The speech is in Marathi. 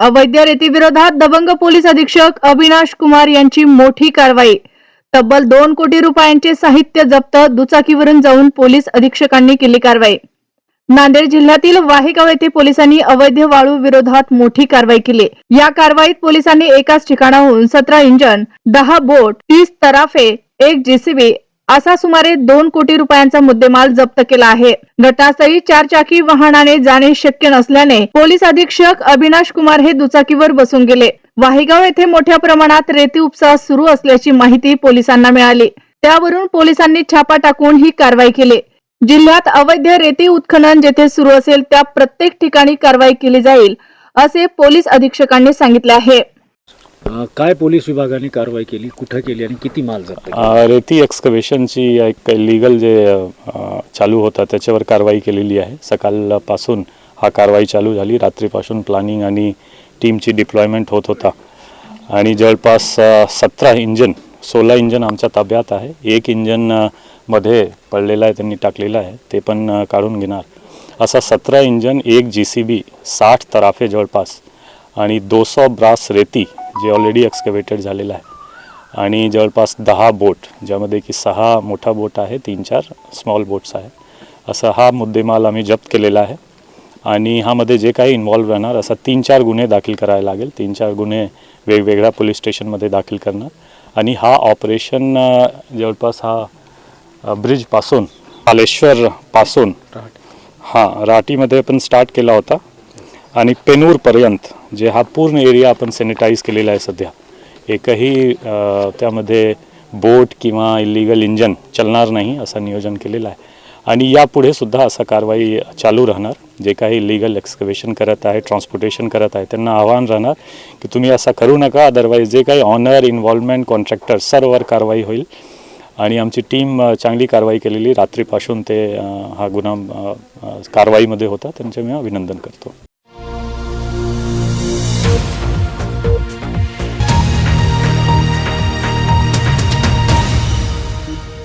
अवैध रेतीविरोधात दबंग पोलीस अधीक्षक अविनाश कुमार यांची मोठी कारवाई. तब्बल दोन कोटी रुपयांचे साहित्य जप्त दुचाकीवरून जाऊन पोलीस अधीक्षकांनी केली कारवाई. नांदेड जिल्ह्यातील वाहेगाव येथे पोलिसांनी अवैध वाळू विरोधात मोठी कारवाई केली. या कारवाईत पोलिसांनी एकाच ठिकाणाहून सतरा इंजन दहा बोट तीस तराफे एक जेसीबी असा सुमारे दोन कोटी रुपयांचा मुद्देमाल जप्त केला आहे. घटनास्थळी चारचाकी वाहनाने जाणे शक्य नसल्याने पोलीस अधीक्षक अविनाश कुमार हे दुचाकीवर बसून गेले. वाहेगाव येथे मोठ्या प्रमाणात रेती उपसा सुरू असल्याची माहिती पोलिसांना मिळाली. त्यावरून पोलिसांनी छापा टाकून ही कारवाई केली. जिल्ह्यात अवैध रेती उत्खनन जेथे सुरू असेल त्या प्रत्येक ठिकाणी कारवाई केली जाईल असे पोलीस अधीक्षकांनी सांगितले आहे. अ, काय पोलीस विभागाने कारवाई केली कुठं केली आणि किती माल जप्त केला? अ, रेती एक्सकवेशनची एक लिगल जे अ, चालू होता त्याच्यावर कारवाई केलेली आहे. सकाळपासून हा कारवाई चालू झाली. रात्रीपासून प्लॅनिंग आणि टीमची डिप्लॉयमेंट होत होता. आणि जवळपास सतरा इंजन सोळा इंजन आमच्या ताब्यात आहे. एक इंजन अ, मध्ये पडलेला आहे त्यांनी टाकलेला आहे. ते पण अ, काढून घेणार. असा सतरा इंजन एक जी सी बी साठ तराफे जवळपास. आणि दोसो ब्रास रेती जे ऑलरेडी एक्सकवेटेड झालेलं आहे. आणि जवळपास दहा बोट ज्यामध्ये की सहा मोठा बोट आहे तीन चार स्मॉल बोट्स आहे. असा हा मुद्देमाल आम्ही जप्त केलेला आहे. आणि ह्यामध्ये जे काही इन्व्हॉल्व राहणार असा तीन चार गुन्हे दाखल करायला लागेल. तीन चार गुन्हे वेगवेगळ्या पोलीस स्टेशनमध्ये दाखल करणार. आणि हा ऑपरेशन जवळपास हा ब्रिजपासून पालेश्वरपासून हां राटीमध्ये आपण स्टार्ट केला होता. आणि पेनूरपर्यंत जे हा पूर्ण एरिया आपण सॅनिटाईज केलेला आहे सध्या एकही त्यामध्ये बोट किंवा इलिगल इंजन चालणार नाही असं नियोजन केलेलं आहे. आणि यापुढे सुद्धा असा कारवाई चालू राहणार जे काही इलिगल एक्सकवेशन करत आहे ट्रान्सपोर्टेशन करत आहे त्यांना आव्हान राहणार की तुम्ही असा करू नका अदरवाईज जे काही ऑनर इन्व्हॉल्वमेंट कॉन्ट्रॅक्टर सर्ववर कारवाई होईल. आणि आमची टीम चांगली कारवाई केलेली रात्रीपासून ते हा गुन्हा कारवाईमध्ये होता त्यांचे मी अभिनंदन करतो.